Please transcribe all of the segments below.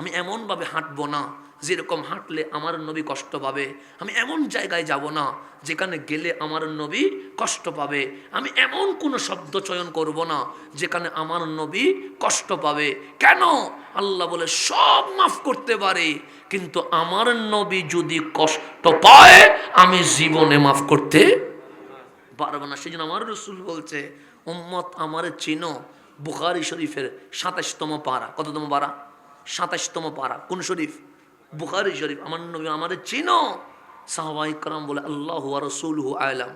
আমি এমনভাবে হাঁটবো না যেরকম হাঁটলে আমার নবী কষ্ট পাবে। আমি এমন জায়গায় যাব না যেখানে গেলে আমার নবী কষ্ট পাবে। আমি এমন কোনো শব্দ চয়ন করব না যেখানে আমার নবী কষ্ট পাবে। কেন? আল্লাহ বলে, সব মাফ করতে পারে। কিন্তু আমার নবী যদি কষ্ট পায়, আমি জীবনে মাফ করতে পারব না। সেই জন্য আমার রসুল বলছে, উম্মত আমার চিনো, বুখারি শরীফের সাতাশতম পারা। কততম পারা? সাতাশতম পারা। কোন শরীফ? বুখারি শরীফ। আমার নবী আমাদের চিনো। সাহবাই বলে, আল্লাহ রসুল হু আলাম।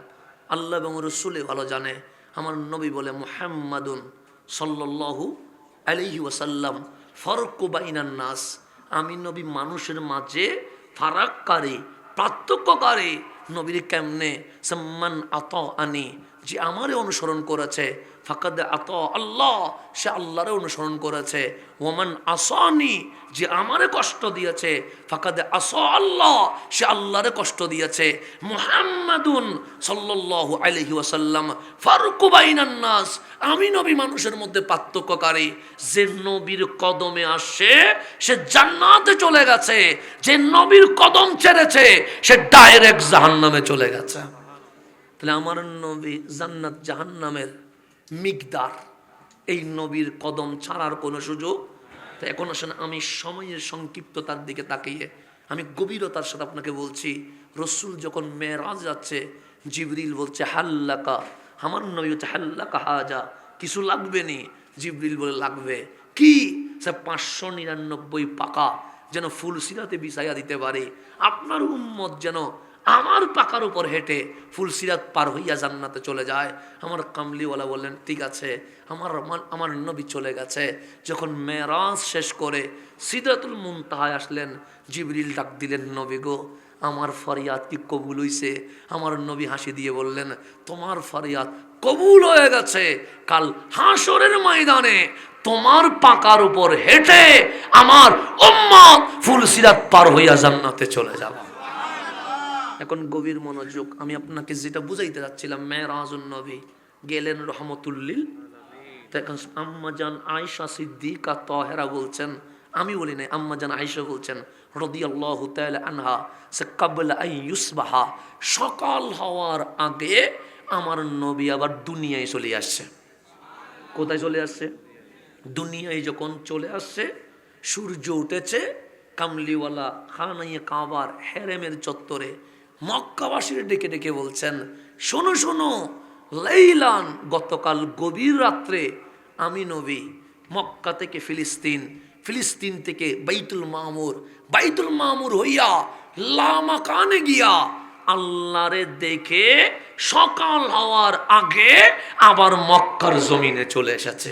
আল্লাহ এবং রসুলে ভালো জানে। আমার নবী বলে, মুহাম্মাদুন সাল্লাল্লাহু আলাইহি ওয়াসাল্লাম। ফরকু নাস। আমি নবী মানুষের মাঝে ফারাককারী, পার্থক্যকারী। নবীর কেমনে? সম্মান আত আনি যে আমারে অনুসরণ করেছে, ফাকাদ আত আল্লাহ, সে আল্লাহরে অনুসরণ করেছে। ওমান আসানি, যে আমারে কষ্ট দিয়েছে, ফাকাদ আস আল্লাহ, সে আল্লাহরে কষ্ট দিয়েছে। মুহাম্মাদুন সাল্লাল্লাহু আলাইহি ওয়াসাল্লাম, ফারুকু বাইনান নাস, আমি নবী মানুষের মধ্যে পার্থক্যকারী। যে নবীর কদমে আসে, সে জান্নাতে চলে গেছে। যে নবীর কদম ছেড়েছে, সে ডাইরেক্ট জাহান্নামে চলে গেছে। তাহলে আমার নবী জান্নাত জাহান্নামের মিকদার। এই নবীর কদম ছাড়ার কোনো সুযোগ? তো এখন আসেন আমি সময়ের সংক্ষিপ্ততার দিকে তাকিয়ে। আমি গভীরতার সাথে আপনাকে বলছি, রসুল যখন মেয়েরাজ যাচ্ছে, জিবরিল বলছে, হাল্লাকা, আমার নবী হচ্ছে হাল্লাকা হাজা, কিছু লাগবে নি? জিবরিল বলে, লাগবে। কি? সে পাঁচশো নিরানব্বই পাকা যেন ফুল সিরাতে বিছাইয়া দিতে পারে। আপনার উম্মত যেন আমার পাকার উপর হেঁটে ফুলসিরাত পার হইয়া জান্নাতে চলে যায়। আমার কামলিওয়ালা বললেন, ঠিক আছে, আমার আমার- নবী চলে গেছে। যখন মেরাজ শেষ করে সিদাতুল মুনতাহায় আসলেন, জিবরিল ডাক দিলেন, নবী গো, আমার ফরিয়াদ কি কবুল হইছে? আমার নবী হাসি দিয়ে বললেন, তোমার ফরিয়াদ কবুল হয়ে গেছে। কাল হাসরের ময়দানে তোমার পাকার উপর হেঁটে আমার ফুলসিরাত পার হইয়া জান্নাতে চলে যাবে। এখন গভীর মনোযোগ। আমি আপনাকে যেটা বুঝাইতে যাচ্ছিলাম মেয়েরাজুন নবী, গেলেন রহমতুল্লিল। তো এখন আম্মাজান আয়সা সিদ্দিকা তহেরা বলছেন, আমি বলি নাই আম্মাজান আয়সা বলছেন রদি আল্লাহ আনহা, সে কাবল ইউসবাহা, সকাল হওয়ার আগে আমার নবী আবার দুনিয়ায় চলে আসছে। কোথায় চলে আসছে? দুনিয়ায় যখন চলে আসছে, সূর্য উঠেছে, কামলিওয়ালা খানাইয়ে কাবার হেরেমের চত্বরে মক্কাবাসীর ডেকে ডেকে বলছেন, শোনো শোনো, লাইলান, গতকাল গভীর রাত্রে আমি নবী, মক্কা থেকে ফিলিস্তিন ফিলিস্তিন থেকে বাইতুল মামুর বাইতুল মামুর হইয়া লামা কানে গিয়া আল্লাহরে দেখে সকাল হওয়ার আগে আবার মক্কার জমিনে চলে এসেছে।